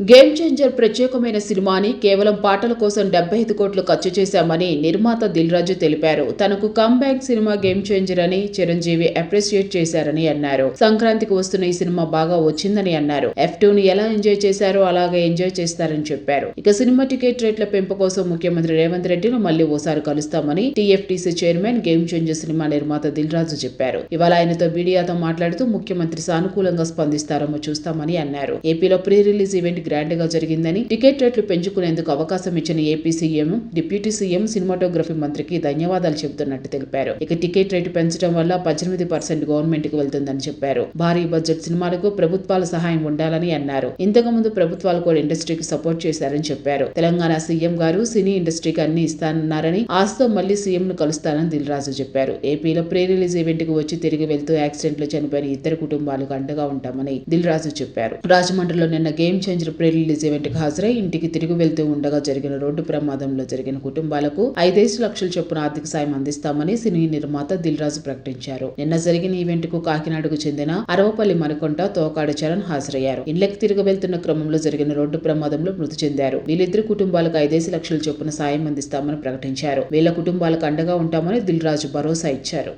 Game changer ప్రత్యేకమైన సినిమాని కేవలం పాటల కోసం డెబ్బై ఐదు కోట్లు ఖర్చు చేశామని నిర్మాత దిల్ రాజు తెలిపారు. తనకు కమ్బ్యాక్ సినిమా గేమ్ చేంజర్ అని చిరంజీవి అప్రిషియేట్ చేశారని అన్నారు. సంక్రాంతికి వస్తున్న ఈ సినిమా బాగా వచ్చిందని అన్నారు. ఎఫ్ టూ ని ఎలా ఎంజాయ్ చేశారో అలాగే ఎంజాయ్ చేస్తారని చెప్పారు. ఇక సినిమా టికెట్ రేట్ల పెంపు కోసం ముఖ్యమంత్రి రేవంత్ రెడ్డిని మళ్ళీ ఓసారి కలుస్తామని TFTC chairman game changer cinema నిర్మాత దిల్ రాజు చెప్పారు. ఇవాళ ఆయనతో మీడియాతో మాట్లాడుతూ ముఖ్యమంత్రి సానుకూలంగా స్పందిస్తారమో చూస్తామని అన్నారు. ఏపీలో ప్రీ రిలీజ్ ఈవెంట్ గ్రాండ్గా జరిగిందని టికెట్ రేట్లు పెంచుకునేందుకు అవకాశం ఇచ్చిన AP CM deputy CM cinematography మంత్రికి ధన్యవాదాలు చెబుతున్నట్టు తెలిపారు. ఇక టికెట్ రేటు పెంచడం వల్ల పద్దెనిమిది పర్సెంట్ గవర్నమెంట్కి వెళ్తుందని చెప్పారు. భారీ బడ్జెట్ సినిమాలకు ప్రభుత్వాల సహాయం ఉండాలని అన్నారు. ఇంతకు ముందు ప్రభుత్వాలు కూడా ఇండస్ట్రీకి సపోర్ట్ చేశారని చెప్పారు. తెలంగాణ సీఎం గారు సినీ ఇండస్ట్రీకి అన్ని ఇస్తానన్నారని ఆశతో మళ్ళీ సీఎం ను కలుస్తానని దిల్ రాజు చెప్పారు. ఏపీలో ప్రీ రిలీజ్ ఈవెంట్కు వచ్చి తిరిగి వెళ్తూ యాక్సిడెంట్లో చనిపోయిన ఇద్దరు కుటుంబాలకు అండగా ఉంటామని దిల్ రాజు చెప్పారు. రాజమండ్రిలో నిన్న గేమ్ చేంజర్ ప్రీ రిలీజ్ హాజరై ఇంటికి తిరిగి వెళ్తూ ఉండగా జరిగిన రోడ్డు ప్రమాదంలో జరిగిన కుటుంబాలకు ఐదేసి లక్షల చొప్పున ఆర్థిక సాయం అందిస్తామని సినీ నిర్మాత దిల్ రాజు ప్రకటించారు. నిన్న జరిగిన ఈవెంట్కు కాకినాడకు చెందిన అరవపల్లి మనకొంట తోకాడు చరణ్ హాజరయ్యారు. ఇళ్ళకి తిరిగి వెళ్తున్న క్రమంలో జరిగిన రోడ్డు ప్రమాదంలో మృతి చెందారు. వీళ్ళిద్దరు కుటుంబాలకు ఐదేసి లక్షల చొప్పున సాయం అందిస్తామని ప్రకటించారు. వీళ్ళ కుటుంబాలకు అండగా ఉంటామని దిల్ రాజు భరోసా ఇచ్చారు.